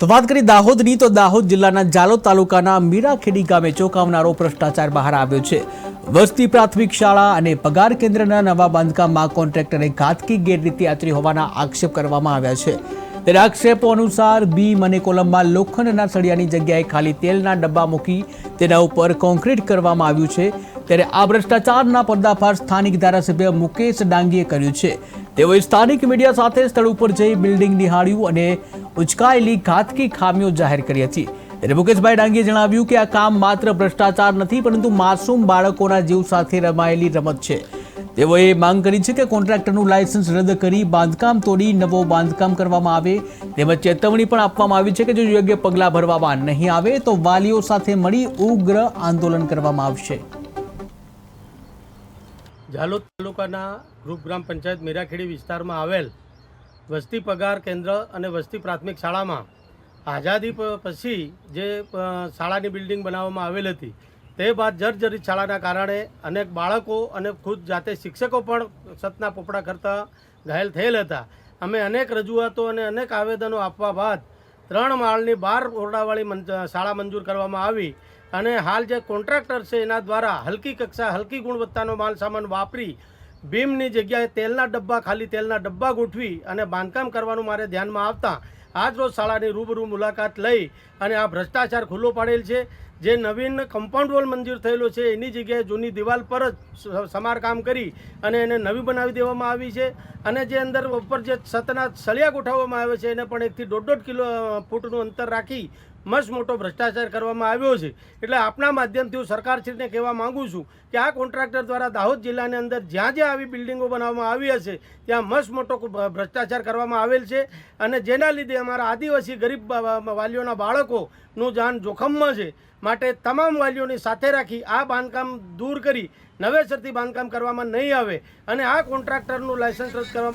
તો વાત કરી દાહોદની, તો દાહોદ જિલ્લાના જાલોદ તાલુકાના મીરાખેડી ગામે ચોંકાવનારો ભ્રષ્ટાચાર બહાર આવ્યો છે. વસ્તી પ્રાથમિક શાળા અને પગાર કેન્દ્રના નવા બાંધકામમાં કોન્ટ્રાક્ટરે ઘાતકી ગેરરીતિ આચરી હોવાના આક્ષેપ કરવામાં આવ્યા છે. ત્યારે આક્ષેપો અનુસાર બીમ અને કોલમમાં લોખંડના સળિયાની જગ્યાએ ખાલી તેલના ડબ્બા મૂકી તેના ઉપર કોન્ક્રીટ કરવામાં આવ્યું છે. ત્યારે આ ભ્રષ્ટાચારના પર્દાફાશ સ્થાનિક ધારાસભ્ય મુકેશ ડાંગીએ કર્યું છે. તેઓએ સ્થાનિક મીડિયા સાથે સ્થળ ઉપર જઈ બિલ્ડિંગ નિહાળ્યું અને ઉચકાયેલી ઘાતકી ખામીઓ જાહેર કરી હતી. ત્યારે મુકેશભાઈ ડાંગીએ જણાવ્યું કે આ કામ માત્ર ભ્રષ્ટાચાર નથી, પરંતુ માસૂમ બાળકોના જીવ સાથે રમાયેલી રમત છે. તેઓએ માંગ કરી છે કે કોન્ટ્રાક્ટરનું લાયસન્સ રદ કરી બાંધકામ તોડી નવો બાંધકામ કરવામાં આવે. તેમજ ચેતવણી પણ આપવામાં આવી છે કે જો યોગ્ય પગલાં ભરવામાં નહીં આવે તો વાલીઓ સાથે મળી ઉગ્ર આંદોલન કરવામાં આવશે. ઝાલોદ તાલુકાના ગ્રુપ ગ્રામ પંચાયત મીરાખેડી વિસ્તારમાં આવેલ વસ્તી પગાર કેન્દ્ર અને વસ્તી પ્રાથમિક શાળામાં આઝાદી પછી જે શાળાની બિલ્ડિંગ બનાવવામાં આવેલ હતી તે બાદ જર્જરિત શાળાના કારણે અનેક બાળકો અને ખુદ જાતે શિક્ષકો પણ સતના પોપડા કરતા ઘાયલ થયેલ હતા. અમે અનેક રજૂઆતો અને અનેક આવેદનો આપવા બાદ ત્રણ માળની બાર ઓરડાવાળી શાળા મંજૂર કરવામાં આવી અને હાલ જે કોન્ટ્રાક્ટર છે એના દ્વારા હલકી કક્ષા, હલકી ગુણવત્તાનો માલ સામાન વાપરી બીમની જગ્યાએ તેલના ડબ્બા, ખાલી તેલના ડબ્બા ગોઠવી અને બાંધકામ કરવાનું મારે ધ્યાનમાં આવતા આજ રોજ શાળાની રૂબરૂ મુલાકાત લઈ અને આ ભ્રષ્ટાચાર ખુલ્લો પાડેલ છે. જે નવીન કમ્પાઉન્ડ વોલ મંજૂર થયેલો છે, એની જગ્યાએ જૂની દિવાલ પર જ સમારકામ કરી અને એને નવી બનાવી દેવામાં આવી છે. અને જે અંદર ઉપર જે છતના સળિયા ગોઠવવામાં આવે છે, એને પણ એકથી દોઢ દોઢ કિલો ફૂટનું અંતર રાખી મસ્ત મોટો ભ્રષ્ટાચાર કરવામાં આવ્યો છે. એટલે આપના માધ્યમથી હું સરકારશ્રીને કહેવા માંગુ છું કે આ કોન્ટ્રાક્ટર દ્વારા દાહોદ જિલ્લાની અંદર જ્યાં જ્યાં આવી બિલ્ડિંગો બનાવવામાં આવી હશે, ત્યાં મસ્ત મોટો ભ્રષ્ટાચાર કરવામાં આવેલ છે. અને જેના લીધે અમારા આદિવાસી ગરીબ વાલીઓના બાળકોનું જાન જોખમમાં છે. માટે તમામ વાલીઓની સાથે રાખી આ બાંધકામ દૂર કરી નવેસરથી બાંધકામ કરવામાં નહીં આવે અને આ કોન્ટ્રાક્ટરનું લાયસન્સ રદ કરવામાં